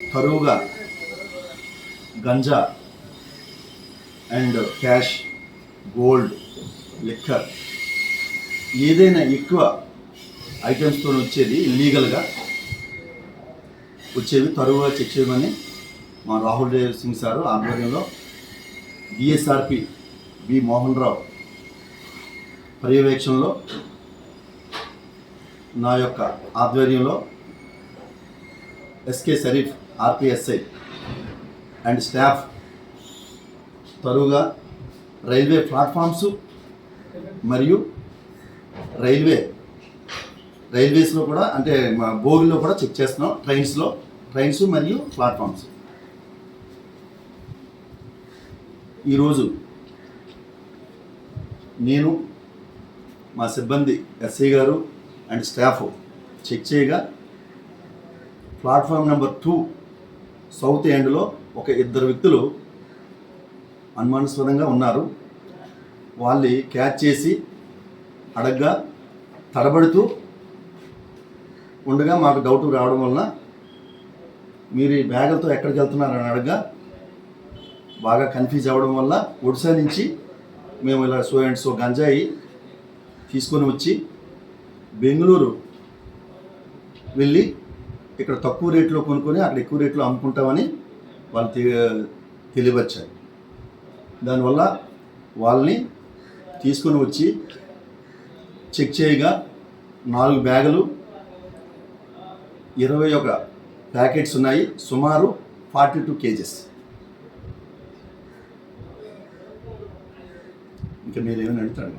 తరువుగా ganja and cash gold liquor ఏదైనా ఎక్కువ ఐటమ్స్తో వచ్చేది ఇల్లీగల్గా వచ్చేవి తరువుగా చెక్ చేయమని మా రాహుల్ దేవ్ సింగ్ సారు ఆధ్వర్యంలో డిఎస్ఆర్పి బి మోహన్ రావు పర్యవేక్షణలో నా యొక్క ఆధ్వర్యంలో SK Sharif RPSI and staff తరువుగా railway platforms మరియు రైల్వే రైల్వేస్లో కూడా అంటే మా కూడా చెక్ చేస్తున్నాం ట్రైన్స్లో ట్రైన్స్ మరియు ప్లాట్ఫామ్స్. ఈరోజు నేను మా సిబ్బంది ఎస్ఐ గారు అండ్ స్టాఫ్ చెక్ చేయగా ప్లాట్ఫామ్ నెంబర్ టూ సౌత్ ఎండ్లో ఒక ఇద్దరు వ్యక్తులు అనుమానాస్పదంగా ఉన్నారు. వాళ్ళని క్యాచ్ చేసి అడగ్గా తడబడుతూ ఉండగా మాకు డౌట్ రావడం వలన మీరు ఈ బ్యాగులతో ఎక్కడికి వెళ్తున్నారని అడగ్గా బాగా కన్ఫ్యూజ్ అవ్వడం వల్ల ఒడిశా నుంచి మేము ఇలా సో అండ్ సో గంజాయి తీసుకొని వచ్చి బెంగళూరు వెళ్ళి ఇక్కడ తక్కువ రేట్లో కొనుక్కొని అక్కడ ఎక్కువ రేట్లో అమ్ముకుంటామని వాళ్ళు తె- తెలియవచ్చారు దానివల్ల వాళ్ళని తీసుకొని వచ్చి చెక్ చేయగా నాలుగు బ్యాగులు ఇరవై ఒక ప్యాకెట్స్ ఉన్నాయి సుమారు ఫార్టీ టూ కేజెస్. ఇంకా మీరు ఏమైనా అడుగుతారు?